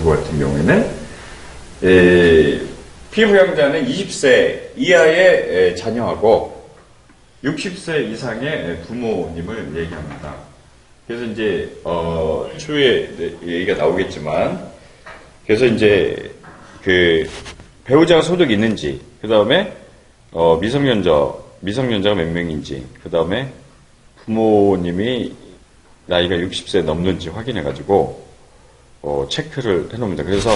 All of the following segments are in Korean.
부부 같은 경우에는 에, 피부양자는 20세 이하의 에, 자녀하고 60세 이상의 부모님을 얘기합니다. 그래서 이제 어, 추후에 네, 얘기가 나오겠지만 그래서 이제 그 배우자가 소득이 있는지 그 다음에 어, 미성년자 미성년자가 몇 명인지 그 다음에 부모님이 나이가 60세 넘는지 확인해 가지고 어, 체크를 해놓습니다. 그래서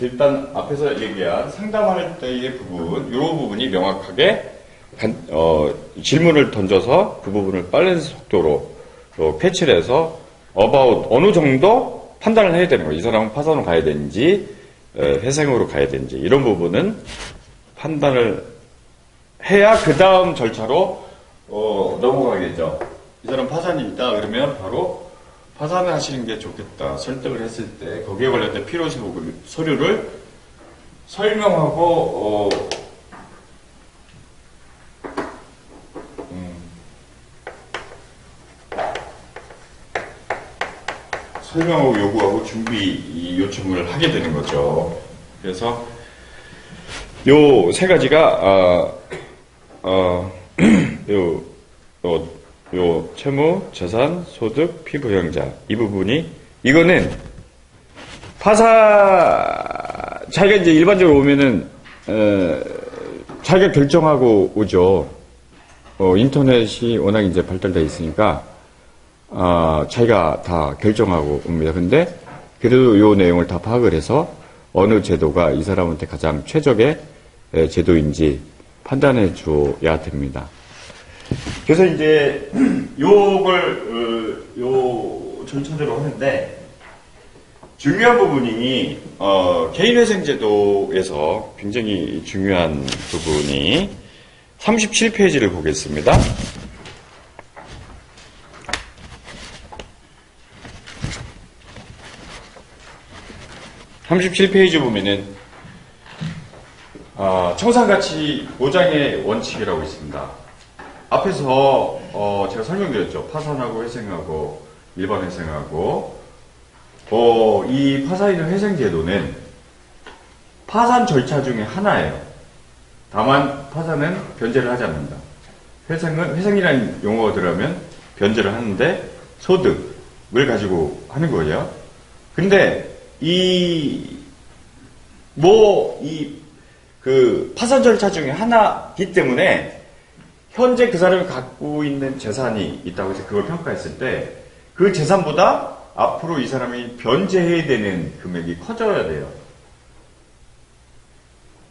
일단 앞에서 얘기한 상담할 때의 부분, 이 부분이 명확하게 간- 어, 질문을 던져서 그 부분을 빠른 속도로 어, 캐치를 해서 about 어느 정도 판단을 해야 되는 거예요. 이 사람은 파산으로 가야 되는지 어, 회생으로 가야 되는지 이런 부분은 판단을 해야 그 다음 절차로 어, 넘어가겠죠. 이 사람 파산이다 그러면 바로 파산을 하시는 게 좋겠다 설득을 했을 때 거기에 관련된 필요 서류- 서류를 설명하고 어, 음, 설명하고 요구하고 준비 요청을 하게 되는 거죠. 그래서 요 세 가지가 아, 어, 요, 요, 요, 채무, 재산, 소득, 피부형자. 이 부분이, 이거는, 파사, 자기가 이제 일반적으로 오면은, 에, 자기가 결정하고 오죠. 어, 인터넷이 워낙 이제 발달되어 있으니까, 아, 자기가 다 결정하고 옵니다. 근데, 그래도 요 내용을 다 파악을 해서, 어느 제도가 이 사람한테 가장 최적의 에, 제도인지 판단해 줘야 됩니다. 그래서 이제 요걸 어, 요 절차대로 하는데 중요한 부분이 어, 개인회생제도에서 굉장히 중요한 부분이 37페이지를 보겠습니다. (37페이지) 보면은 아, 청산가치 보장의 원칙이라고 있습니다. 앞에서 어, 제가 설명드렸죠. 파산하고 회생하고 일반 회생하고 어, 이 파산이나 회생 제도는 파산 절차 중에 하나예요. 다만 파산은 변제를 하지 않는다. 회생은 회생이라는 용어가 들어가면 변제를 하는데 소득을 가지고 하는 거예요. 근데 이 뭐 이 그 파산 절차 중에 하나이기 때문에 현재 그 사람이 갖고 있는 재산이 있다고 해서 그걸 평가했을 때 그 재산보다 앞으로 이 사람이 변제해야 되는 금액이 커져야 돼요.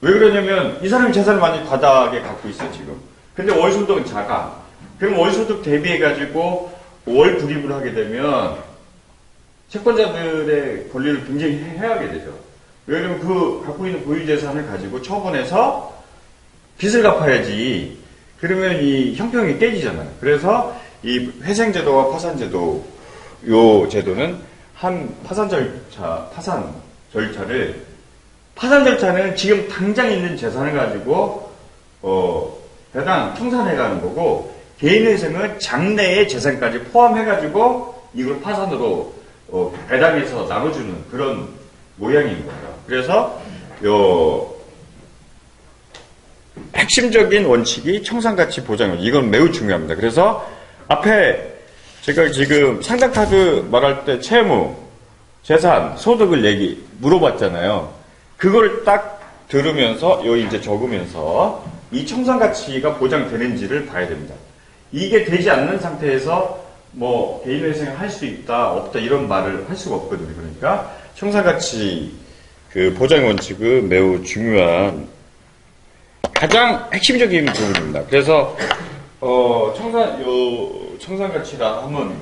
왜 그러냐면 이 사람이 재산을 많이 바닥에 갖고 있어요 지금. 근데 월소득은 작아. 그럼 월소득 대비해가지고 월 불입을 하게 되면 채권자들의 권리를 굉장히 해하게 되죠. 왜냐면 그 갖고 있는 보유 재산을 가지고 처분해서 빚을 갚아야지. 그러면 이 형평이 깨지잖아요. 그래서 이 회생제도와 파산제도, 요 제도는 한 파산 절차, 파산 절차를, 파산 절차는 지금 당장 있는 재산을 가지고, 어, 배당, 청산해가는 거고, 개인회생은 장래의 재산까지 포함해가지고, 이걸 파산으로, 어, 배당해서 나눠주는 그런 모양인 거예요. 그래서, 요, 핵심적인 원칙이 청산가치 보장원. 이건 매우 중요합니다. 그래서 앞에 제가 지금 상장카드 말할 때 채무, 재산, 소득을 얘기 물어봤잖아요. 그걸 딱 들으면서 여기 이제 적으면서 이 청산가치가 보장되는지를 봐야 됩니다. 이게 되지 않는 상태에서 뭐 개인회생을 할 수 있다 없다 이런 말을 할 수가 없거든요. 그러니까 청산가치 그 보장 원칙은 매우 중요한 가장 핵심적인 부분입니다. 그래서 어, 청산 요 청산 가치라 하면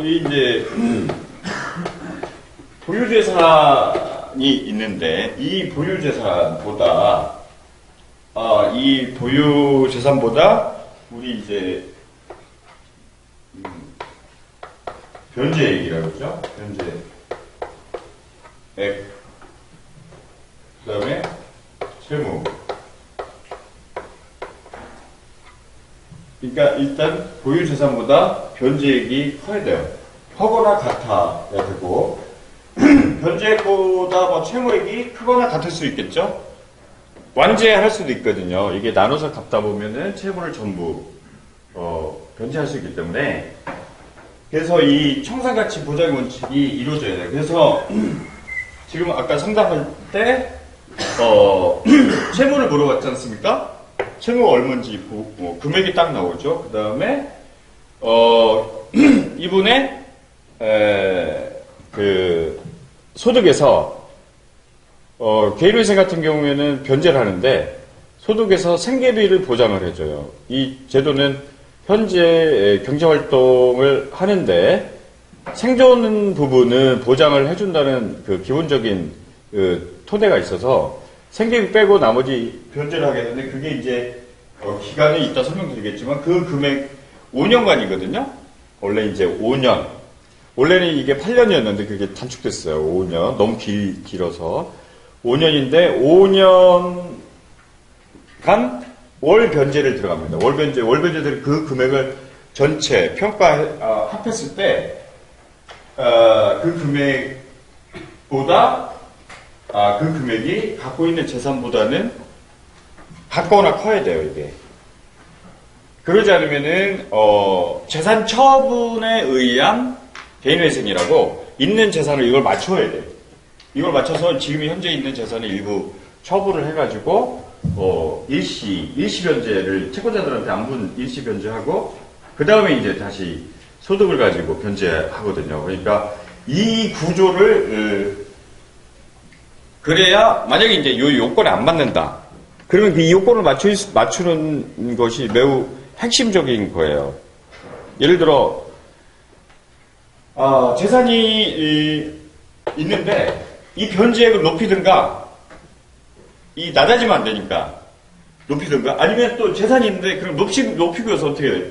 이 이제 보유 재산이 있는데 이 보유 재산보다 아, 이 보유 재산보다 우리 이제 음, 변제액이라고 그러죠? 변제액 그 다음에 채무. 그러니까 일단 보유 재산보다 변제액이 커야 돼요. 하거나 같아야 되고 변제액보다 뭐 채무액이 크거나 같을 수 있겠죠. 완제할 수도 있거든요. 이게 나눠서 갚다 보면은 채무를 전부 어, 변제할 수 있기 때문에 그래서 이 청산가치 보장 원칙이 이루어져야 돼요. 그래서 지금 아까 상담할 때 어, 채무를 물어봤지 않습니까? 채무가 얼마인지 보- 어, 금액이 딱 나오죠. 그 다음에 어, 이분의 에, 그 소득에서 어, 개인회생 같은 경우에는 변제를 하는데 소득에서 생계비를 보장을 해줘요. 이 제도는 현재 경제활동을 하는데 생존 부분은 보장을 해준다는 그 기본적인 그 토대가 있어서 생계비 빼고 나머지 변제를 하게 되는데 그게 이제 어, 기간이 있다 설명드리겠지만 그 금액 5년간이거든요. 원래 이제 5년. 원래는 이게 8년이었는데 그게 단축됐어요. 5년. 너무 길, 길어서. 5년인데 5년간 월 변제를 들어갑니다. 월 변제, 월 변제들은 그 금액을 전체 평가 아, 합했을 때, 어, 그 금액보다, 아, 그 금액이 갖고 있는 재산보다는 같거나 커야 돼요, 이게. 그러지 않으면은, 어, 재산 처분에 의한 개인회생이라고 있는 재산을 이걸 맞춰야 돼요. 이걸 맞춰서 지금 현재 있는 재산의 일부 처분을 해가지고 어, 일시 일시 변제를 채권자들한테 안분 일시 변제하고 그 다음에 이제 다시 소득을 가지고 변제하거든요. 그러니까 이 구조를 어, 그래야 만약에 이제 요 요건에 안 맞는다. 그러면 그이 요건을 맞추, 맞추는 것이 매우 핵심적인 거예요. 예를 들어 아, 재산이 이, 있는데 이 변제액을 높이든가 이 낮아지면 안 되니까 높이든가 아니면 또 재산이 있는데 그럼 높이 높이고 해서 어떻게 돼?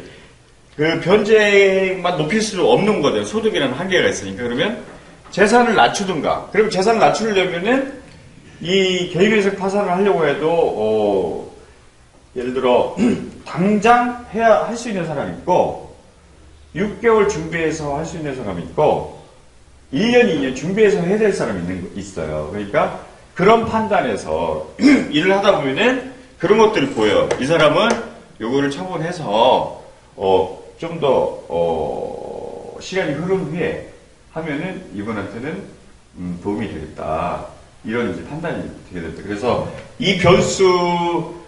그 변제액만 높일 수 없는 거죠. 소득이라는 한계가 있으니까 그러면 재산을 낮추든가. 그럼 재산을 낮추려면은 이 개인회생 파산을 하려고 해도 어, 예를 들어 당장 해야 할 수 있는 사람이 있고 6개월 준비해서 할 수 있는 사람이 있고 1년, 2년 준비해서 해야 될 사람이 있는, 거- 있어요. 그러니까 그런 판단에서 일을 하다 보면은 그런 것들이 보여요. 이 사람은 요거를 처분해서 어, 좀더 어, 시간이 흐른 후에 하면은 이분한테는 음, 도움이 되겠다. 이런 이제 판단이 되게 됩니다. 그래서 이 변수